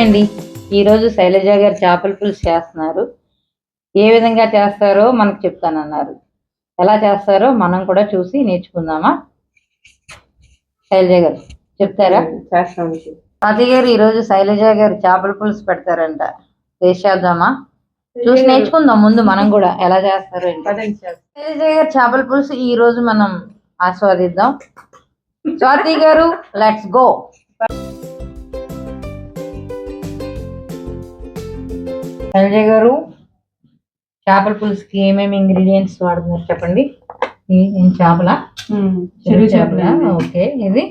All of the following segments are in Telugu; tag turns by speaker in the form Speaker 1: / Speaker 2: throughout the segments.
Speaker 1: హాయ్ అండి. ఈరోజు శైలజ గారు చేపల పులుసు చేస్తున్నారు. ఏ విధంగా చేస్తారో మనకు చెప్తానన్నారు. ఎలా చేస్తారో మనం కూడా చూసి నేర్చుకుందామా? శైలజ గారు చెప్తారా? తాతయ్య గారు ఈరోజు శైలజ గారు చేపల పులుసు పెడతారంట. టేస్ట్ చేద్దామా? చూసి నేర్చుకుందాం ముందు మనం కూడా ఎలా చేస్తారో. శైలజ గారు చేపల పులుసు ఈ రోజు మనం ఆస్వాదిద్దాం. స్వాతి గారు లెట్స్ గో శైలజ గారు చేపల పులుసుకి ఏమేమి ఇంగ్రీడియంట్స్ వాడుతున్నారు చెప్పండి? చేపల?
Speaker 2: చెరువు చేపల?
Speaker 1: ఓకే ఇది?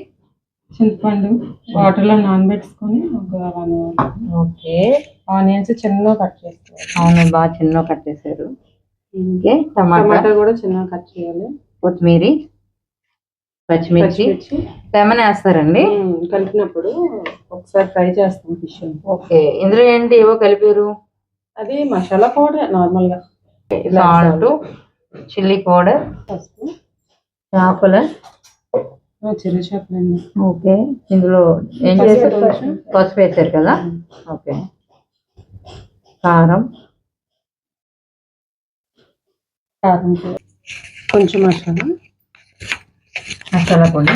Speaker 2: చింతపండు వాటర్లో నానబెట్టుకొని
Speaker 1: ఓకే.
Speaker 2: ఆనియన్స్ చిన్నగా కట్ చేసుకోవాలి
Speaker 1: అవును బాగా చిన్న కట్టేశారు ఓకే టమాటా?
Speaker 2: టమాటా కూడా చిన్నగా కట్ చేయాలి.
Speaker 1: కొత్తిమీర? పచ్చిమిర్చి? లెమన్ వేస్తారండి?
Speaker 2: కలిపినప్పుడు ఒకసారి ఫ్రై చేస్తాం ఫిష్
Speaker 1: ఓకే ఇందులో ఏంటి? ఏవో కలిపారు.
Speaker 2: అది మసాలా పౌడర్ నార్మల్గా
Speaker 1: సాల్ట్. చిల్లీ పౌడర్
Speaker 2: పసుపు.
Speaker 1: చేపల
Speaker 2: చెరువు చేపలండి
Speaker 1: ఓకే ఇందులో ఏం చేశారు. పసుపు వేసారు కదా? ఓకే. కారం.
Speaker 2: కారం కొంచెం మసాలా.
Speaker 1: మసాలా పొడి.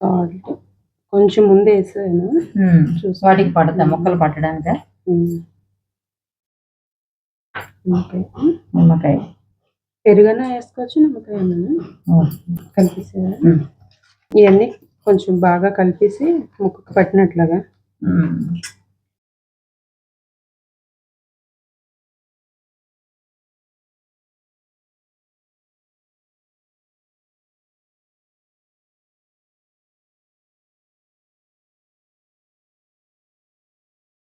Speaker 2: సాల్ట్. కొంచెం ముందు వేసాను.
Speaker 1: వాటికి పడతాయి మొక్కలు పట్టడానికి? నిమ్మకాయ.
Speaker 2: పెరుగైనా వేసుకోవచ్చు నిమ్మకాయ
Speaker 1: ఉమ్,
Speaker 2: ఇవన్నీ కొంచెం బాగా కలిపేసి ముక్కకు పట్టినట్లుగా.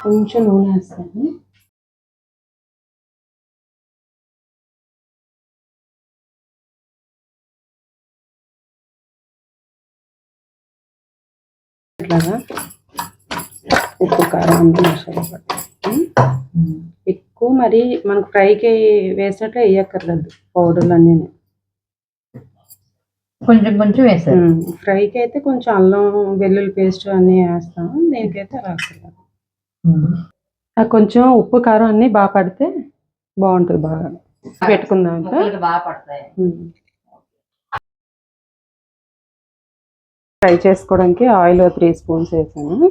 Speaker 2: కొంచెం నూనె వేస్తాను. ఇట్లాగా ఉప్పు కారం అన్ని మసాలా పట్టు. ఎక్కువ మరి మనకు ఫ్రైకి వేసినట్లు వేయక్కర్లేదు పౌడర్లు అన్నీ.
Speaker 1: కొంచెం కొంచెం వేసారు
Speaker 2: ఫ్రైకి అయితే కొంచెం అల్లం వెల్లుల్లి పేస్ట్ అన్నీ వేస్తాం దీనికైతే అలా అక్కర్లేదు కొంచెం ఉప్పు కారం అన్నీ బాగా పడితే బాగుంటుంది బాగా. పెట్టుకుందాం
Speaker 1: బాగా పడతాయి.
Speaker 2: ఫ్రై చేసుకోవడానికి ఆయిల్ త్రీ స్పూన్స్ వేసాను.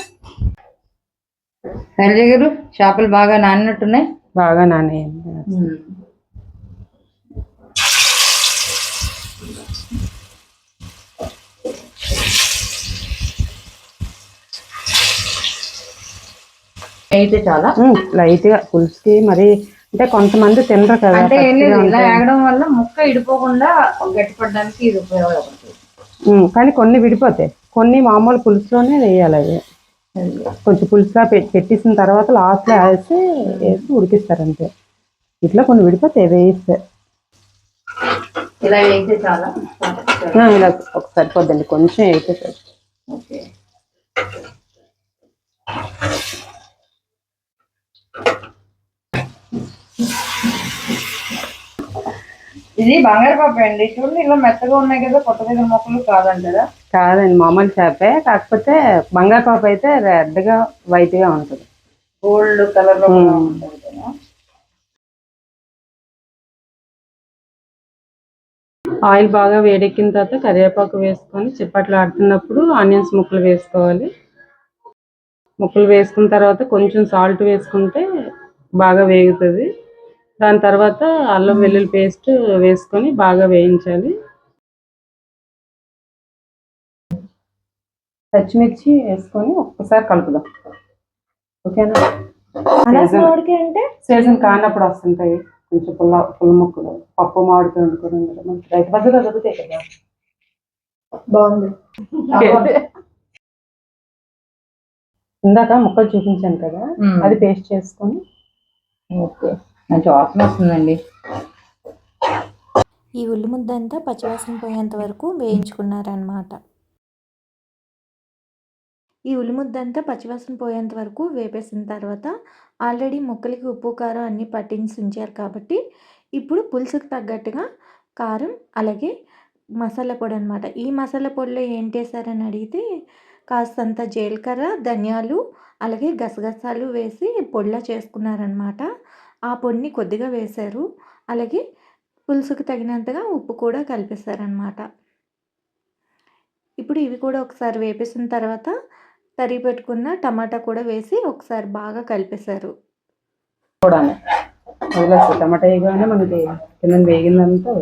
Speaker 1: శైలజ గారు చేపలు బాగా నానినట్టున్నాయి?
Speaker 2: బాగా నానేయండి.
Speaker 1: అయితే చాలా.
Speaker 2: లైట్గా పులుసుకి మరి అంటే కొంతమంది తినరు కదా
Speaker 1: అంటే ఏం లేదు
Speaker 2: పచ్చిగా
Speaker 1: ఇలా వల్ల ముక్క ఇడిపోకుండా గట్టిపడడానికి ఇది ఉపయోగపడుతుంది.
Speaker 2: కానీ కొన్ని విడిపోతాయి. కొన్ని మామూలు పులుసులోనే వేయాలి అవి. కొంచెం పులుసుగా పెట్టేసిన తర్వాత లాస్ట్లో వేసి వేసి ఉడికిస్తారు అంతే. ఇట్లా కొన్ని విడిపోతాయి వేయిస్తే
Speaker 1: ఇలా అయితే చాలా
Speaker 2: ఇలా ఒక సరిపోద్దండి కొంచెం వేయితే సరి
Speaker 1: ఓకే. ఇది బంగారు పాప అండి. చూడండి ఇలా మెత్తగా ఉన్నాయి కదా కొత్త దగ్గర మొక్కలు కాదంటారా?
Speaker 2: కాదండి మామూలు చేపే. కాకపోతే బంగాళపాప అయితే రెడ్గా వైట్గా ఉంటుంది.
Speaker 1: గోల్డ్
Speaker 2: కలర్లో.
Speaker 1: ఉంటుంది కదా.
Speaker 2: ఆయిల్ బాగా వేడెక్కిన తర్వాత కరివేపాకు వేసుకొని చిప్పట్లు ఆడుతున్నప్పుడు ఆనియన్స్ ముక్కలు వేసుకోవాలి. ముక్కలు వేసుకున్న తర్వాత కొంచెం సాల్ట్ వేసుకుంటే బాగా వేగుతుంది. దాని తర్వాత అల్లం వెల్లుల్లి పేస్ట్ వేసుకొని బాగా వేయించాలి. పచ్చిమిర్చి వేసుకొని ఒక్కసారి కలుపుదాం. ఓకేనా?
Speaker 1: అంటే?
Speaker 2: సీజన్ కానప్పుడు వస్తుంటాయి. కొంచెం పుల్ల పుల్ల ముక్కలు పప్పు మామిడికాయ మనకి రైతు బజార్లో దొరుకుతాయి కదా.
Speaker 1: బాగుంది.
Speaker 2: ఇందాక ముక్కలు చూపించాను కదా. అది పేస్ట్ చేసుకొని.
Speaker 1: ఓకే. మంచి వాసన వస్తుందండి.
Speaker 3: ఈ ఉల్లి ముద్ద అంతా పచ్చివాసన పోయేంత వరకు వేయించుకున్నారనమాట ఈ ఉల్లి ముద్ద అంతా పచ్చివాసన పోయేంత వరకు వేపేసిన తర్వాత ఆల్రెడీ ముక్కలకి ఉప్పు కారం అన్నీ పట్టించి ఉంచారు కాబట్టి ఇప్పుడు పులుసుకు తగ్గట్టుగా కారం అలాగే మసాలా పొడి అనమాట ఈ మసాలా పొడిలో ఏంటి వేసారని అడిగితే కాస్తంత జీలకర్ర ధనియాలు అలాగే గసగసాలు వేసి పొడిలా చేసుకున్నారనమాట ఆ పొడిని కొద్దిగా వేశారు. అలాగే పులుసుకు తగినంతగా ఉప్పు కూడా కలిపేశారనమాట ఇప్పుడు ఇవి కూడా ఒకసారి వేపేసిన తర్వాత తరిగి పెట్టుకున్న టమాటా కూడా వేసి ఒకసారి బాగా కలిపేశారు.
Speaker 2: చూడాలి టమాటా వేయగానే మనకి కింద వేగిందంతా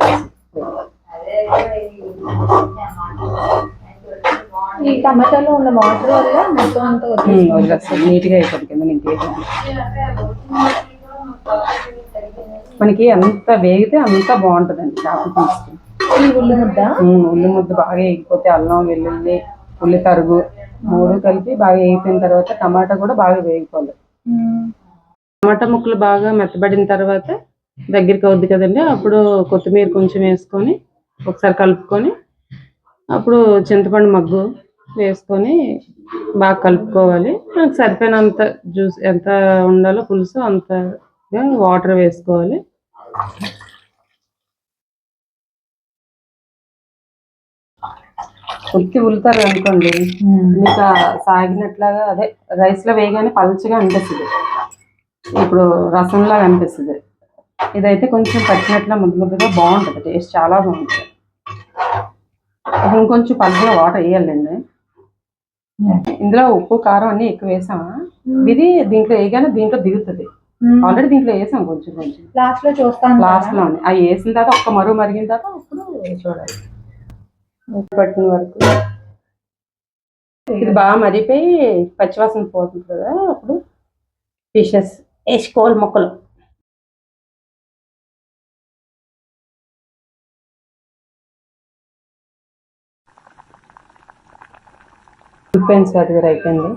Speaker 4: ఈ టమాటాలో ఉన్న వాటర్ వల్ల మొత్తం అంతా
Speaker 2: వదిలేస్తాయి నీట్గా అయిపోతుంది కింద మనకి ఎంత వేగితే అంత బాగుంటుందండి చేపల
Speaker 4: ఈ ఉల్లి ముద్ద?
Speaker 2: ఉల్లి ముద్ద బాగా వేగిపోతే అల్లం వెల్లుల్లి ఉల్లి తరుగు మూడు కలిపి బాగా వేగిపోయిన తర్వాత టమాటా కూడా బాగా వేగిపోవాలి. టమాటా ముక్కలు బాగా మెత్తబడిన తర్వాత దగ్గరికి అవుద్ది కదండి అప్పుడు కొత్తిమీర కొంచెం వేసుకొని ఒకసారి కలుపుకొని అప్పుడు చింతపండు మగ్గు వేసుకొని బాగా కలుపుకోవాలి. మనకు సరిపోయినంత జ్యూస్ ఎంత ఉండాలో పులుసు అంతగా వాటర్ వేసుకోవాలి. ఉత్తి ఉలుతారు అనుకోండి మీకు సాగినట్లాగా అదే రైస్లో వేయగానే పలుచగా అనిపిస్తుంది. ఇప్పుడు రసంలాగా అనిపిస్తుంది. ఇదైతే కొంచెం పచ్చినట్లా ముద్ద ముద్దగా బాగుంటుంది టేస్ట్ చాలా బాగుంటుంది. ఇంకొంచెం పలుచగా వాటర్ వేయాలండి. ఇందులో ఉప్పు కారం అన్ని ఎక్కువ వేసామా? ఇది దీంట్లో వేయగానే దీంట్లో దిగుతుంది. ఆల్రెడీ దీంట్లో వేసాం కొంచెం కొంచెం.
Speaker 4: లాస్ట్లో చూస్తాను
Speaker 2: లాస్ట్లో అవి వేసిన తర్వాత ఒక్క మరుగు మరిగిన తర్వాత అప్పుడు చూడాలి. పట్టిన వరకు. ఇది బాగా మరిగిపోయి పచ్చివాసన పోతుంది కదా అప్పుడు ఫిషెస్ వేసుకోవాలి మొక్కలు. స్వాతి గారు అయిపోయింది.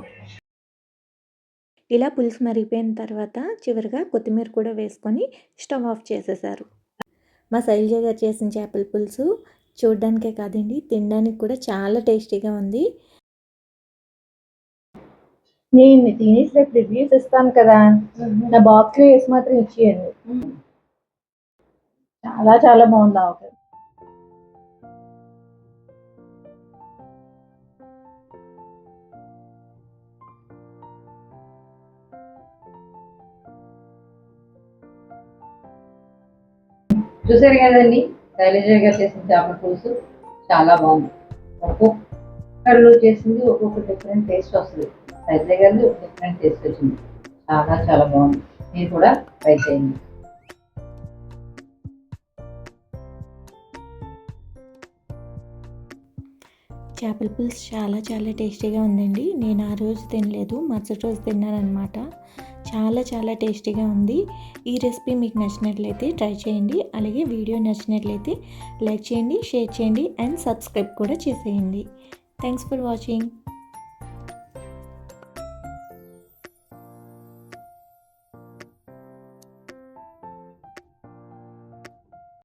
Speaker 3: ఇలా పులుసు మరిగిపోయిన తర్వాత చివరిగా కొత్తిమీర కూడా వేసుకొని స్టవ్ ఆఫ్ చేసేసారు. మా శైలజ గారు చేసిన చేపల పులుసు చూడడానికే కాదండి తినడానికి కూడా చాలా టేస్టీగా ఉంది.
Speaker 4: నేను తినేసి రేపు రివ్యూస్ ఇస్తాను కదా నా బాక్స్లో వేసి మాత్రం ఇచ్చేయండి. చాలా చాలా బాగుంది ఆవకాయ.
Speaker 1: చూసారు కదండి శైలజ గారు చేసిన చేపల పులుసు చాలా బాగుంది. ఒక్కొక్కళ్ళు చేసింది ఒక్కొక్క డిఫరెంట్ టేస్ట్ వస్తుంది. శైలజ గారిది ఒక డిఫరెంట్ టేస్ట్ వచ్చింది. చాలా చాలా బాగుంది. మీరు కూడా ట్రై చేయండి.
Speaker 3: చేపల పులుసు చాలా చాలా టేస్టీగా ఉందండి. నేను ఆ రోజు తినలేదు మరుసటి రోజు తిన్నాను అనమాట చాలా చాలా టేస్టీగా ఉంది. ఈ రెసిపీ మీకు నచ్చినట్లయితే ట్రై చేయండి. అలాగే వీడియో నచ్చినట్లయితే లైక్ చేయండి షేర్ చేయండి అండ్ సబ్స్క్రైబ్ కూడా చేసేయండి. Thanks for watching.